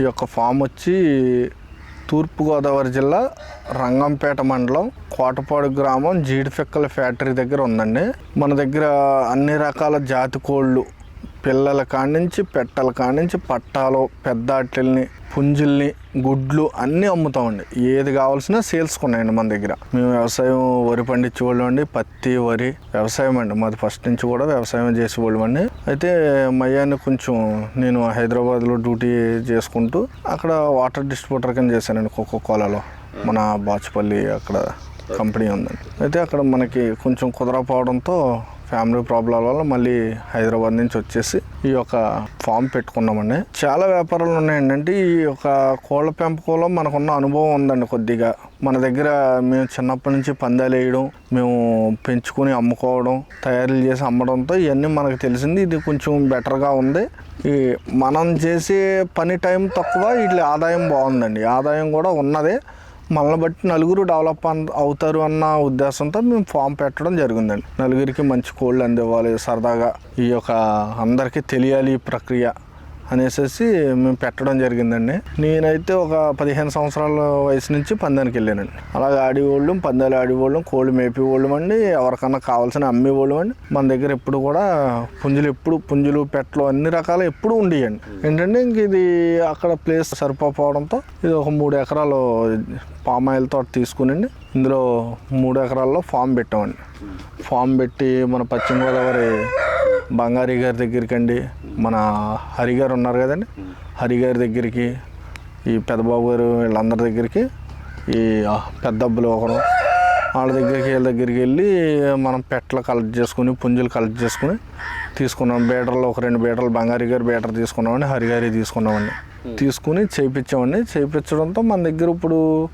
ఈ యొక్క ఫామ్ వచ్చి తూర్పుగోదావరి జిల్లా రంగంపేట మండలం కోటపాడు గ్రామం జీడిపిక్కల ఫ్యాక్టరీ దగ్గర ఉందండి. మన దగ్గర అన్ని రకాల జాతి కోళ్ళు పిల్లల కానించి పెట్టల కానించి పట్టాలు పెద్ద ఆటల్ని పుంజుల్ని గుడ్లు అన్నీ అమ్ముతామండి. ఏది కావాల్సిన సేల్స్ ఉన్నాయండి మన దగ్గర. మేము వ్యవసాయం వరి పండించేవాళ్ళం అండి పత్తి వరి వ్యవసాయం అండి. మాది ఫస్ట్ నుంచి కూడా వ్యవసాయం చేసేవాళ్ళం అండి. అయితే మయ్యాన్ని కొంచెం నేను హైదరాబాద్లో డ్యూటీ చేసుకుంటూ అక్కడ వాటర్ డిస్ట్రిబ్యూటర్ కింద చేశానండి కోకో కోలాలో మన బాచుపల్లి అక్కడ కంపెనీ ఉందండి. అయితే అక్కడ మనకి కొంచెం కుదరకపోవడంతో ఫ్యామిలీ ప్రాబ్లం వల్ల మళ్ళీ హైదరాబాద్ నుంచి వచ్చేసి ఈ యొక్క ఫామ్ పెట్టుకున్నామండి. చాలా వ్యాపారాలు ఉన్నాయండి. అంటే ఈ యొక్క కోళ్ళ పెంపకంలో మనకున్న అనుభవం ఉందండి కొద్దిగా. మన దగ్గర మేము చిన్నప్పటి నుంచి పందాలు వేయడం మేము పెంచుకొని అమ్ముకోవడం తయారీలు చేసి అమ్మడంతో ఇవన్నీ మనకు తెలిసింది. ఇది కొంచెం బెటర్గా ఉంది. ఈ మనం చేసే పని టైం తక్కువ వీటి ఆదాయం బాగుందండి. ఆదాయం కూడా ఉన్నదే. మనల్ని బట్టి నలుగురు డెవలప్ అన్- అవుతారు అన్న ఉద్దేశంతో మేము ఫామ్ పెట్టడం జరిగిందండి. నలుగురికి మంచి కోళ్ళు అందివ్వాలి సరదాగా ఈ యొక్క అందరికీ తెలియాలి ఈ ప్రక్రియ. అనేసి మేము పెట్టడం జరిగిందండి. నేనైతే ఒక పదిహేను సంవత్సరాల వయసు నుంచి పందానికి వెళ్ళానండి. అలాగే ఆడేవాళ్ళం పందాలు ఆడేవాళ్ళం కోళ్ళు మేపేవాళ్ళం అండి. ఎవరికన్నా కావాల్సిన అమ్మేవాళ్ళం అండి. మన దగ్గర ఎప్పుడు కూడా పుంజులు ఎప్పుడు పుంజులు పెట్టలు అన్ని రకాలు ఎప్పుడు ఉండేయండి. ఏంటంటే ఇంక ఇది అక్కడ ప్లేస్ సరిపోవడంతో ఇది ఒక మూడు ఎకరాలు పామ్ ఆయిల్ తోట తీసుకునండి. ఇందులో మూడు ఎకరాల్లో ఫామ్ పెట్టామండి. ఫామ్ పెట్టి మన పశ్చిమ గోదావరి బంగారి గారి దగ్గరికి అండి మన హరి గారు ఉన్నారు కదండి. హరి గారి దగ్గరికి ఈ పెద్దబాబు గారు వీళ్ళందరి దగ్గరికి ఈ పెద్దబ్బులు ఒకరు వాళ్ళ దగ్గరికి వీళ్ళ దగ్గరికి వెళ్ళి మనం పెట్టలు కలెక్ట్ చేసుకుని పుంజులు కలెక్ట్ చేసుకుని తీసుకున్నాం. బీటర్లో ఒక రెండు బీటర్లు బంగారి గారి బీటర్ తీసుకున్నామండి హరి గారి తీసుకున్నామండి. తీసుకుని చేయించామండి చేయించడంతో మన దగ్గర ఇప్పుడు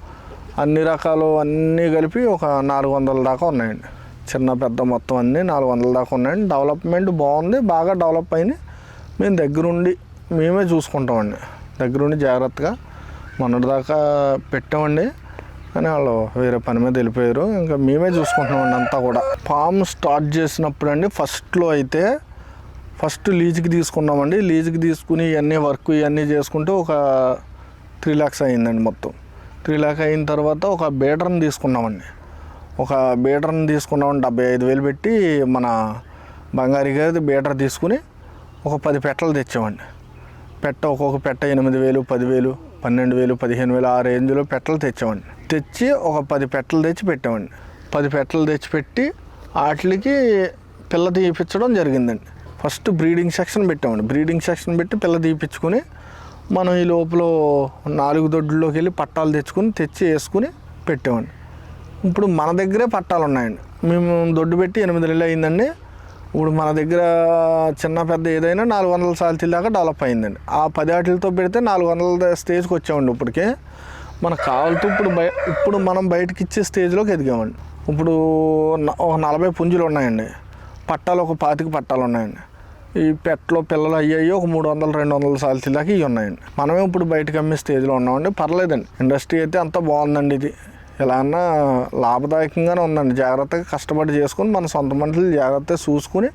అన్ని రకాలు అన్నీ కలిపి ఒక నాలుగు వందల దాకా ఉన్నాయండి. చిన్న పెద్ద మొత్తం అన్నీ నాలుగు వందల దాకా ఉన్నాయండి. డెవలప్మెంట్ బాగుంది బాగా డెవలప్ అయింది. మేము దగ్గరుండి మేమే చూసుకుంటామండి. దగ్గరుండి జాగ్రత్తగా మొన్నటి దాకా పెట్టామండి. కానీ వాళ్ళు వేరే పని మీద వెళ్ళిపోయారు. ఇంకా మేమే చూసుకుంటున్నామండి అంతా కూడా. ఫామ్ స్టార్ట్ చేసినప్పుడు అండి ఫస్ట్లో అయితే ఫస్ట్ లీజ్కి తీసుకున్నామండి. లీజ్కి తీసుకుని ఇవన్నీ వర్క్ ఇవన్నీ చేసుకుంటే ఒక త్రీ ల్యాక్స్ అయిందండి మొత్తం. త్రీ ల్యాక్ అయిన తర్వాత ఒక బీటర్ని తీసుకున్నామండి. ఒక బీటర్ని తీసుకున్నామండి. డెబ్బై ఐదు వేలు పెట్టి మన బంగారి గారి బీటర్ తీసుకుని ఒక పది పెట్టలు తెచ్చామండి. పెట్ట ఒక్కొక్క పెట్ట ఎనిమిది వేలు పదివేలు పన్నెండు వేలు పదిహేను వేలు ఆ రేంజ్లో పెట్టలు తెచ్చామండి. తెచ్చి ఒక పది పెట్టలు తెచ్చి పెట్టామండి. పది పెట్టలు తెచ్చి పెట్టి వాటికి పిల్ల తీయించడం జరిగిందండి. ఫస్ట్ బ్రీడింగ్ సెక్షన్ పెట్టామండి. బ్రీడింగ్ సెక్షన్ పెట్టి పిల్ల తీయించుకుని మనం ఈ లోపల నాలుగు దొడ్లోకి వెళ్ళి పట్టాలు తెచ్చుకుని తెచ్చి వేసుకుని పెట్టామండి. ఇప్పుడు మన దగ్గరే పట్టాలు ఉన్నాయండి మేము దొడ్డు పెట్టి ఎనిమిది నెలలు అయిందండి. ఇప్పుడు మన దగ్గర చిన్న పెద్ద ఏదైనా నాలుగు వందల సాల్తీల దాకా డెవలప్ అయిందండి. ఆ పది ఆటలతో పెడితే నాలుగు వందల స్టేజ్కి వచ్చామండి ఇప్పటికే. మనకు కావాలతో ఇప్పుడు బయ ఇప్పుడు మనం బయటకి ఇచ్చే స్టేజ్లోకి ఎదిగామండి. ఇప్పుడు ఒక నలభై పుంజులు ఉన్నాయండి. పట్టాలు ఒక పాతిక పట్టాలు ఉన్నాయండి. ఈ పెట్టలో పిల్లలు అయ్యాయి ఒక మూడు వందలు రెండు వందల సాల్తీల దాకా ఇవి ఉన్నాయండి. మనమే ఇప్పుడు బయటకు అమ్మే స్టేజ్లో ఉన్నామండి. పర్లేదండి. ఇండస్ట్రీ అయితే అంతా బాగుందండి ఇది. ఎలా అన్నా లాభదాయకంగానే ఉందండి. జాగ్రత్తగా కష్టపడి చేసుకుని మన సొంత మనుషులు జాగ్రత్తగా చూసుకుని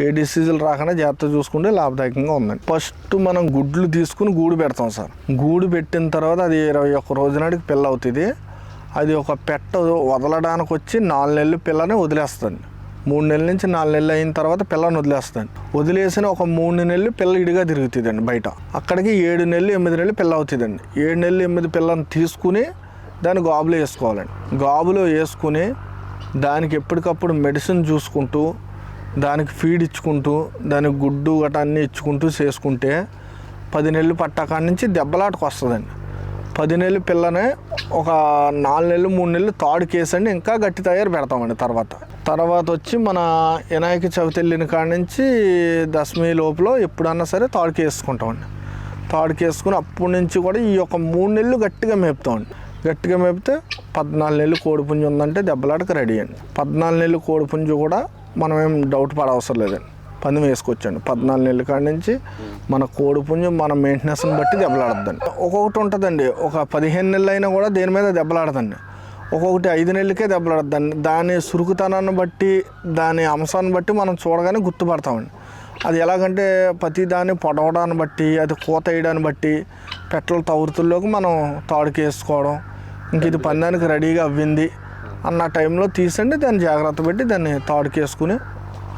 ఏ డిసీజులు రాకుండా జాగ్రత్త చూసుకుంటే లాభదాయకంగా ఉందండి. ఫస్ట్ మనం గుడ్లు తీసుకుని గూడు పెడతాం సార్. గూడు పెట్టిన తర్వాత అది ఇరవై ఒక్క రోజు నాటికి పిల్ల అవుతుంది. అది ఒక పెట్ట వదలడానికి వచ్చి నాలుగు నెలలు పిల్లని వదిలేస్తుంది మూడు నెలల నుంచి నాలుగు నెలలు అయిన తర్వాత పిల్లని వదిలేస్తుంది వదిలేసిన ఒక మూడు నెలలు పిల్ల ఇడిగా తిరుగుతుందండి బయట. అక్కడికి ఏడు నెలలు ఎనిమిది నెలలు పిల్ల అవుతుందండి. ఏడు నెలలు ఎనిమిది పిల్లని తీసుకుని దాన్ని గాబులో వేసుకోవాలండి. గాబులో వేసుకుని దానికి ఎప్పటికప్పుడు మెడిసిన్ చూసుకుంటూ దానికి ఫీడ్ ఇచ్చుకుంటూ దానికి గుడ్డు గట అన్నీ ఇచ్చుకుంటూ చేసుకుంటే పది నెలలు పట్టాకాడ నుంచి దెబ్బలాటకు వస్తుందండి. పది నెలలు పిల్లనే ఒక నాలుగు నెలలు మూడు నెలలు తాడు కేసండి ఇంకా గట్టి తయారు పెడతామండి తర్వాత. తర్వాత వచ్చి మన వినాయక చవితి వెళ్ళిన కాడ నుంచి దశమి లోపల ఎప్పుడన్నా సరే తాడుకేసుకుంటామండి తాడుకేసుకుని అప్పటి నుంచి కూడా ఈ యొక్క మూడు నెలలు గట్టిగా మేపుతామండి. గట్టిగా మేపితే పద్నాలుగు నెలలు కోడిపుంజు ఉందంటే దెబ్బలాటకు రెడీ అండి. పద్నాలుగు నెలలు కోడిపుంజు కూడా మనం ఏం డౌట్ పడవసరం లేదండి. పందెం వేసుకొచ్చండి. పద్నాలుగు నెలల కాడి నుంచి మన కోడిపుంజు మన మెయింటెనెన్స్ని బట్టి దెబ్బలాడద్దండి. ఒక్కొక్కటి ఉంటుందండి. ఒక పదిహేను నెలలు అయినా కూడా దేని మీద దెబ్బలాడదండి. ఒక్కొక్కటి ఐదు నెలలకే దెబ్బలాడద్దండి. దాని సురుకుతనాన్ని బట్టి దాని అంశాన్ని బట్టి మనం చూడగానే గుర్తుపడతామండి. అది ఎలాగంటే ప్రతి దాన్ని పొడవడాన్ని బట్టి అది కూత వేయడాన్ని బట్టి పెట్టల తవరుతుల్లోకి మనం తాడుకి వేసుకోవడం. ఇంక ఇది పందానికి రెడీగా అవ్వింది అన్న టైంలో తీసండి దాన్ని జాగ్రత్త పెట్టి దాన్ని తాడుకి వేసుకుని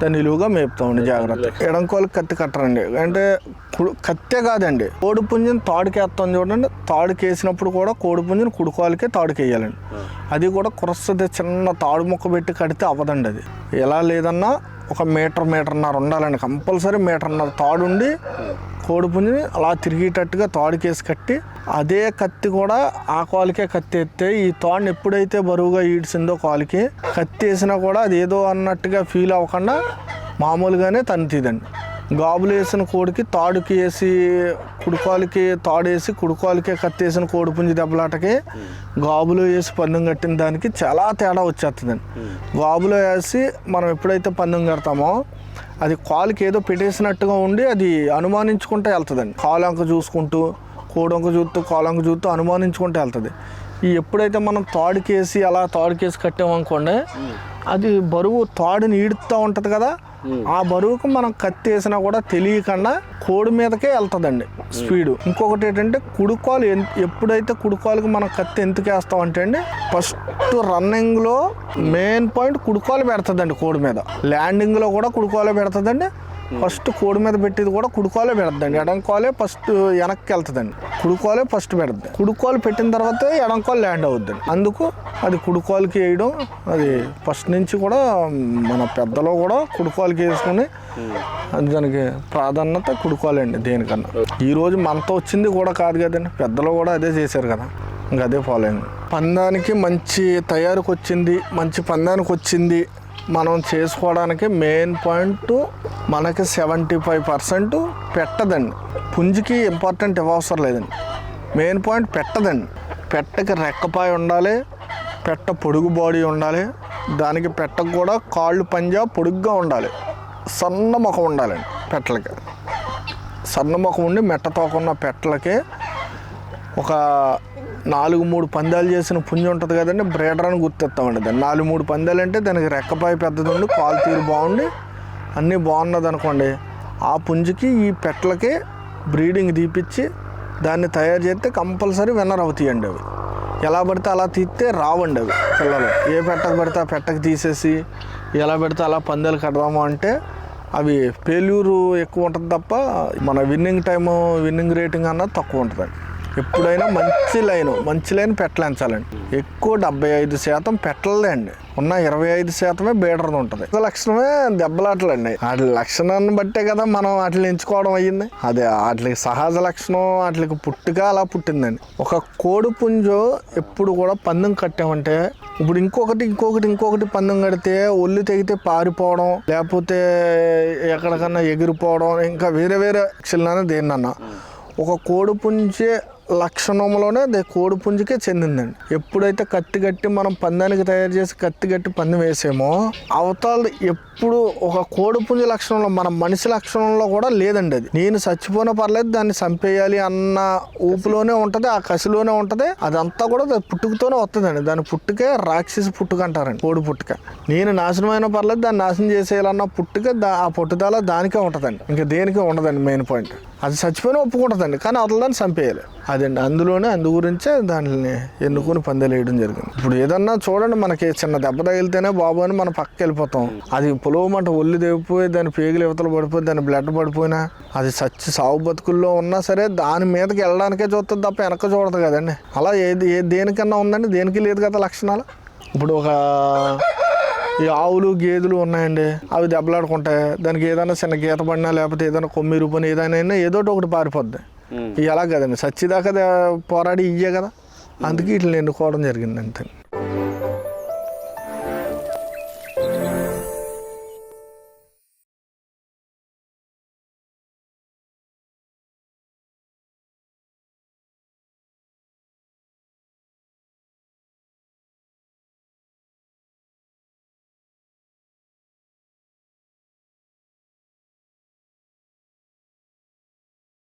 దాన్ని నిలువుగా మేపుతామండి జాగ్రత్త. ఎడంకోలకి కత్తి కట్టరండి. అంటే కుడు- కత్తే కాదండి. కోడి పుంజుని తాడుకి వేస్తాం చూడండి. తాడుకి వేసినప్పుడు కూడా కోడి పుంజుని కుడుకోవాలకే తాడుకి వేయాలండి. అది కూడా కురస్తుంది చిన్న తాడు ముక్క పెట్టి కడితే అవ్వదండి అది. ఎలా లేదన్నా ఒక మీటర్ మీటర్న్నర ఉండాలండి. కంపల్సరీ మీటర్న్నర తాడు ఉండి కోడి పుంజుని అలా తిరిగేటట్టుగా తాడుకేసి కట్టి అదే కత్తి కూడా ఆ కాలుకే కత్తి ఎత్తే ఈ తాడుని ఎప్పుడైతే బరువుగా ఈడ్చిందో కాలుకి కత్తి వేసినా కూడా అది ఏదో అన్నట్టుగా ఫీల్ అవ్వకుండా మామూలుగానే తనితీదండి గాబులు వేసిన కోడికి తాడుకి వేసి కుడుకాలకి తాడు వేసి కుడుకాలకే కత్తి వేసిన కోడి పుంజి దెబ్బలాటకి గాబులు వేసి పందెం కట్టిన దానికి చాలా తేడా వచ్చేస్తుందండి గాబులో వేసి మనం ఎప్పుడైతే పందెం కడతామో అది కాలుకి ఏదో పెట్టేసినట్టుగా ఉండి అది అనుమానించుకుంటూ వెళ్తుందండి. కాలు అంక చూసుకుంటూ కోడంక చూస్తూ కాలంక చూస్తూ అనుమానించుకుంటూ వెళ్తుంది. ఈ ఎప్పుడైతే మనం తాడుకేసి అలా తాడుకేసి కట్టామనుకోండి అది బరువు తాడుని ఈడుతూ ఉంటుంది కదా ఆ బరువుకు మనం కత్తి వేసినా కూడా తెలియకుండా కోడి మీదకే వెళ్తుందండి స్పీడ్. ఇంకొకటి ఏంటంటే కుడుకోలు ఎప్పుడైతే కుడుకోలకి మనం కత్తి ఎందుకు వేస్తామంటే అండి ఫస్ట్ రన్నింగ్లో మెయిన్ పాయింట్ కుడుకోలు పెడుతుందండి కోడి మీద. ల్యాండింగ్లో కూడా కుడుకోలే పెడుతుందండి ఫస్ట్ కోడి మీద పెట్టేది కూడా కుడుకోలే పెడద్దండి. ఎడంకోలే ఫస్ట్ వెనక్కి వెళ్తుందండి. కుడుకోలే ఫస్ట్ పెడద్ది. కుడుకోలు పెట్టిన తర్వాత ఎడంకోలు ల్యాండ్ అవుద్దండి. అందుకు అది కుడుకోలకి వేయడం అది ఫస్ట్ నుంచి కూడా మన పెద్దలో కూడా కుడుకోలకి వేసుకుని అది దానికి ప్రాధాన్యత కుడుకోవాలండి దేనికన్నా. ఈరోజు మనతో వచ్చింది కూడా కాదు కదండి. పెద్దలు కూడా అదే చేశారు కదా. ఇంకా అదే ఫాలో అయింది. పందానికి మంచి తయారుకొచ్చింది మంచి పందానికి వచ్చింది. మనం చేసుకోవడానికి మెయిన్ పాయింట్ మనకి సెవెంటీ ఫైవ్ పర్సెంట్ పెట్టదండి. పుంజికి ఇంపార్టెంట్ ఇవ్వవసరం లేదండి. Main point పెట్టదండి. పెట్టకి రెక్కపాయ ఉండాలి పెట్ట పొడుగు బాడీ ఉండాలి దానికి పెట్టకు కూడా కాళ్ళు పంజా పొడుగ్గా ఉండాలి. సన్న ముఖం ఉండాలండి పెట్టలకి. సన్న ముఖం ఉండి మెట్ట తోకున్న పెట్టలకి ఒక నాలుగు మూడు పందాలు చేసిన పుంజు ఉంటుంది కదండి బ్రేడర్ అని గుర్తిస్తామండి దాన్ని. నాలుగు మూడు పందాలు అంటే దానికి రెక్కపాయ పెద్దది ఉండి కాలు తీరు బాగుండి అన్నీ బాగున్నది అనుకోండి. ఆ పుంజుకి ఈ పెట్టలకి బ్రీడింగ్ తీపిచ్చి దాన్ని తయారు చేస్తే కంపల్సరీ విన్నర్ అవుతాయండి అవి. ఎలా పడితే అలా తీస్తే రావండి అవి పిల్లలు. ఏ పెట్టకు పడితే ఆ పెట్టకు తీసేసి ఎలా పెడితే అలా పందాలు కడదాము అంటే అవి ఫెయిల్యూరు ఎక్కువ ఉంటుంది తప్ప మన విన్నింగ్ టైము విన్నింగ్ రేటింగ్ అన్నది తక్కువ ఉంటుందండి. ఎప్పుడైనా మంచి లైన్ మంచి లైన్ పెట్టలేంచాలండి. ఎక్కువ డెబ్బై ఐదు శాతం పెట్టలేండి ఉన్న ఇరవై ఐదు శాతమే బీడర్ది ఉంటుంది. లక్షణమే దెబ్బలాటలండి. వాటి లక్షణాన్ని బట్టే కదా మనం వాటిని ఎంచుకోవడం అయ్యింది. అదే వాటికి సహజ లక్షణం వాటికి పుట్టుక అలా పుట్టిందండి. ఒక కోడి పుంజు ఎప్పుడు కూడా పందెం కట్టామంటే ఇప్పుడు ఇంకొకటి ఇంకొకటి ఇంకొకటి పందెం కడితే ఒళ్ళు తెగితే పారిపోవడం లేకపోతే ఎక్కడికన్నా ఎగిరిపోవడం ఇంకా వేరే వేరే లక్షణాన్ని దేన్నన్నా. ఒక కోడి పుంజే లక్షణంలోనే అది కోడి పుంజుకే చెందిందండి. ఎప్పుడైతే కత్తి కట్టి మనం పందానికి తయారు చేసి కత్తి కట్టి పందెం వేసామో అవతల ఎప్పుడు ఒక కోడిపుంజ లక్షణంలో మన మనిషి లక్షణంలో కూడా లేదండి అది. నేను చచ్చిపోయినా పర్లేదు దాన్ని చంపేయాలి అన్న ఊపులోనే ఉంటుంది ఆ కసిలోనే ఉంటుంది అదంతా కూడా పుట్టుకతోనే వస్తుందండి. దాని పుట్టుకే రాక్షసి పుట్టుక అంటారండి కోడి పుట్టుక. నేను నాశనమైన పర్లేదు దాన్ని నాశనం చేసేయాలన్న పుట్టుక ఆ పుట్టుదల దానికే ఉంటుందండి. ఇంకా దేనికే ఉండదండి మెయిన్ పాయింట్. అది చచ్చిపోయినా ఒప్పుకుంటుందండి కానీ అవతల దాన్ని చంపేయాలి. అదండి అందులోనే అందు గురించే దానిని ఎన్నుకొని పందేలు వేయడం జరిగింది. ఇప్పుడు ఏదన్నా చూడండి మనకి చిన్న దెబ్బ తగిలితేనే బాబు అని మనం పక్క వెళ్ళిపోతాం. అది పొలవమంట ఒళ్ళు తెగిపోయి దాని పేగులు యువతలు పడిపోయి దాని బ్లడ్ పడిపోయినా అది చచ్చి సాగు బతుకుల్లో ఉన్నా సరే దాని మీదకి వెళ్ళడానికే చూస్తుంది తప్ప వెనక చూడదు కదండి. అలా ఏది ఏ దేనికన్నా ఉందండి? దేనికి లేదు కదా లక్షణాలు? ఇప్పుడు ఒక ఈ ఆవులు గేదెలు ఉన్నాయండి. అవి దెబ్బలాడుకుంటాయి దానికి ఏదైనా చిన్న గీత పడినా లేకపోతే ఏదైనా కొమ్మిరు పని ఏదైనా అయినా ఏదో ఒకటి పారిపోద్ది. ఇవి అలా కదండి? సచ్చిదాకా పోరాడి ఇయ్యే కదా. అందుకే వీటిని ఎన్నుకోవడం జరిగింది అంతే